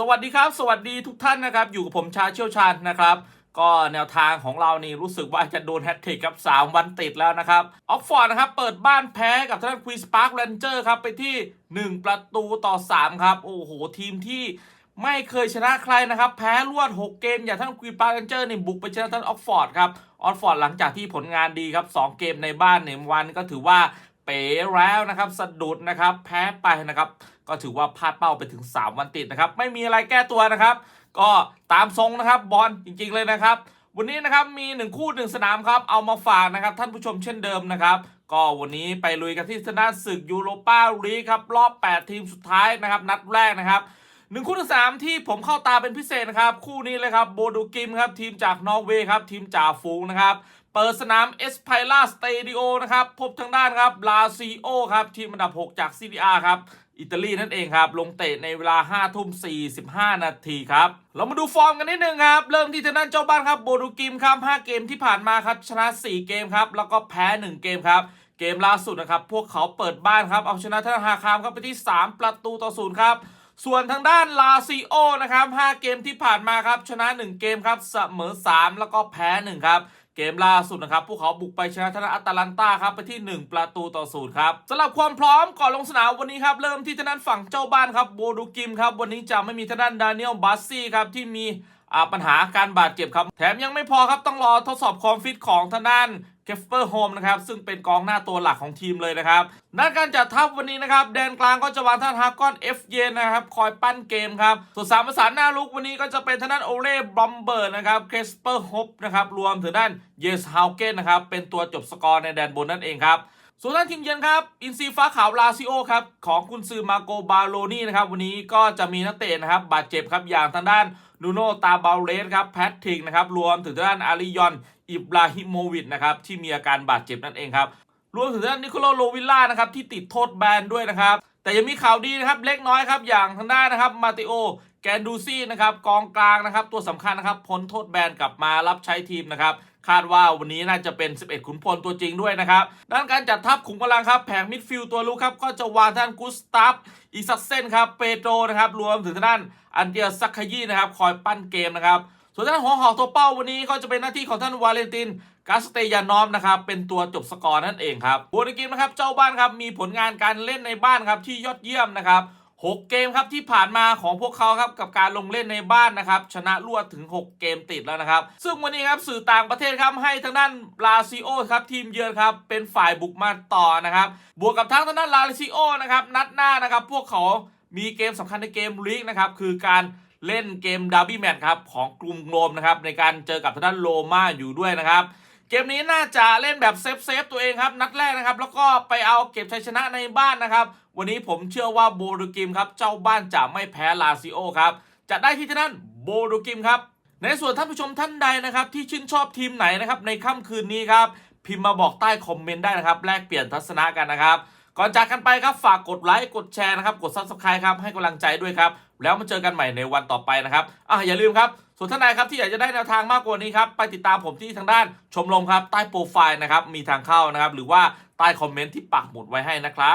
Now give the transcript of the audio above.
สวัสดีครับ สวัสดีทุกท่านนะครับ อยู่กับผมชาเชี่ยวชาญนะครับ ก็แนวทางของเรานี่รู้สึกว่าจะโดนแฮตทริกครับ 3 วันติดแล้วนะครับออกฟอร์ดนะครับ เปิดบ้านแพ้กับทางด้านควีนสปาร์คเรนเจอร์ครับ ไปที่ 1 ประตูต่อ 3 ครับ โอ้โห ทีมที่ไม่เคยชนะใครนะครับ แพ้รวด 6 เกม อย่างทั้งควีนสปาร์คเรนเจอร์นี่บุกไปชนะทั้งออกฟอร์ดครับออกฟอร์ดหลังจากที่ผลงานดีครับ 2 เกมในบ้านเนี่ยวันก็ถือว่า ป๋แล้วนะครับสะดุดนะครับแพ้ไปนะครับก็ถือว่าพลาดเป้าไปถึง 3 วันติดนะครับไม่มีอะไรแก้ตัวนะครับ ก็ตามทรงนะครับบอลจริงๆเลยนะครับ วันนี้นะครับมี 1 คู่ 1 สนามครับเอามาฝากนะครับท่านผู้ชมเช่นเดิมนะครับก็วันนี้ไปลุยกันที่สนามศึกยูโรปาลีครับรอบ 8 ทีมสุดท้ายนะครับนัดแรกนะครับ หนึ่งคู่ที่สามที่ผมเข้าตาเป็นพิเศษนะครับ คู่นี้เลยครับโบดูกิมครับทีมจากนอร์เวย์ครับทีมจ่าฝูงนะครับ เปิดสนามเอสไพล่าสเตดิโอนะครับ พบทางด้านครับลาซิโอครับ ทีมอันดับ 6 จากซีดีอาครับอิตาลีนั่นเองครับ ลงเตะในเวลา5ทุ่ม45 นาทีครับ เรามาดูฟอร์มกันนิดนึงครับ เริ่มที่ทางด้านเจ้าบ้านครับ โบดูกิมครับ 5 เกมที่ผ่านมาครับ ชนะ 4 เกมครับ แล้วก็แพ้ 1 เกมครับ เกมล่าสุดนะครับ พวกเขาเปิดบ้านครับ เอาชนะทางด้านฮาคามครับไปที่ 3 ประตูต่อศูนย์ครับ ส่วนทางด้านลาซิโอนะครับ5เกมที่ผ่านมาครับชนะ 1 เกมครับเสมอ 3 แล้วก็แพ้ 1 ครับเกมล่าสุดนะครับ พวกเขาบุกไปชนะทางด้าอัตแลนตาครับไปที่ 1 ประตูต่อศูนย์ครับสำหรับความพร้อมก่อนลงสนามวันนี้ครับ เริ่มที่ทางด้านฝั่งเจ้าบ้านครับโบดูกิมครับ วันนี้จะไม่มีทางด้านดานิเอลบัสซี่ครับที่มี ปัญหาการบาดเจ็บครับ แถมยังไม่พอครับต้องรอทดสอบความฟิตของทางด้านเคฟเฟอร์โฮมนะครับซึ่งเป็นกองหน้าตัวหลักของทีมเลยนะครับด้านการจัดทัพวันนี้นะครับแดนกลางก็จะวางท่านฮากอนเอฟเยนนะครับคอยปั้นเกมครับส่วนสามประสานหน้าลุกวันนี้ก็จะเป็นทางด้านโอเล่บอมเบอร์นะครับเคสเปอร์ฮปนะครับรวมถึงด้านเยสฮาวเกนนะครับเป็นตัวจบสกอร์ในแดนบนนั่นเองครับ ส่วนด้านทีมเยือนครับ อินซีฟ้าขาวลาซิโอครับ ของคุณซือมาโกบาโลนี่นะครับ วันนี้ก็จะมีนักเตะนะครับ บาดเจ็บครับ อย่างทางด้านนูโนตาบาเลสครับ แพทริกนะครับ รวมถึงทางด้านอาริยอน อิบราฮิโมวิชนะครับ ที่มีอาการบาดเจ็บนั่นเองครับ รวมถึงทางด้านนิโคลโลวิลล่านะครับ ที่ติดโทษแบนด้วยนะครับ แต่ยังมีข่าวดีนะครับเล็กน้อยครับ อย่างทางด้านนะครับมาติโอ แกนดูซี่นะครับ กองกลางนะครับ ตัวสำคัญนะครับ พ้นโทษแบนกลับมารับใช้ทีมนะครับ คาดว่าวันนี้น่าจะเป็น 11 ขุนพลตัวจริงด้วยนะครับด้านการจัดทัพขุมกำลังครับแผงมิดฟิลด์ตัวลุกครับก็จะวางท่านกุสตัฟอีซักเซนครับเปโตรนะครับรวมถึงทางด้านอันเดียซักขยีนะครับคอยปั้นเกมนะครับส่วนด้านหัวหอกตัวเป้าวันนี้ก็จะเป็นหน้าที่ของท่านวาเลนตินกาสเตยานอมนะครับเป็นตัวจบสกอร์นั่นเองครับบูนกิมนะครับเจ้าบ้านครับมีผลงานการเล่นในบ้านครับที่ยอดเยี่ยมนะครับ 6 เกมครับที่ผ่านมาของพวกเขาครับกับการลงเล่นในบ้านนะครับ ชนะรวดถึง 6 เกมติดแล้วนะครับ ซึ่งวันนี้ครับสื่อต่างประเทศครับให้ทางด้านลาซิโอครับทีมเยือนครับเป็นฝ่ายบุกมาต่อนะครับ บวกกับทั้งทางด้านลาซิโอนะครับนัดหน้านะครับ พวกเขามีเกมสำคัญในเกมลีกนะครับคือการเล่นเกมดาร์บี้แมตช์ครับของกลุ่มโรมนะครับในการเจอกับทางด้านโรม่าอยู่ด้วยนะครับ เกมนี้น่าจะเล่นแบบเซฟเซฟตัวเองครับ นัดแรกนะครับ แล้วก็ไปเอาเก็บชัยชนะในบ้านนะครับ วันนี้ผมเชื่อว่าโบรูกิมครับเจ้าบ้านจะไม่แพ้ลาซิโอครับจะได้ที่นั่นโบรูกิมครับในส่วนท่านผู้ชมท่านใดนะครับ ที่ชื่นชอบทีมไหนนะครับในค่ำคืนนี้ครับพิมพ์มาบอกใต้คอมเมนต์ได้นะครับ แลกเปลี่ยนทัศนะกันนะครับ ก่อนจากกันไปครับฝากกดไลค์กดแชร์นะครับ กด subscribe ครับให้กำลังใจด้วยครับ แล้วมาเจอกันใหม่ในวันต่อไปนะครับอะอย่าลืมครับส่วนท่านใดครับที่อยากจะได้แนวทางมากกว่านี้ครับไปติดตามผมที่ทางด้านชมรมครับใต้โปรไฟล์นะครับมีทางเข้านะครับหรือว่าใต้คอมเมนต์ที่ปักหมุดไว้ให้นะครับ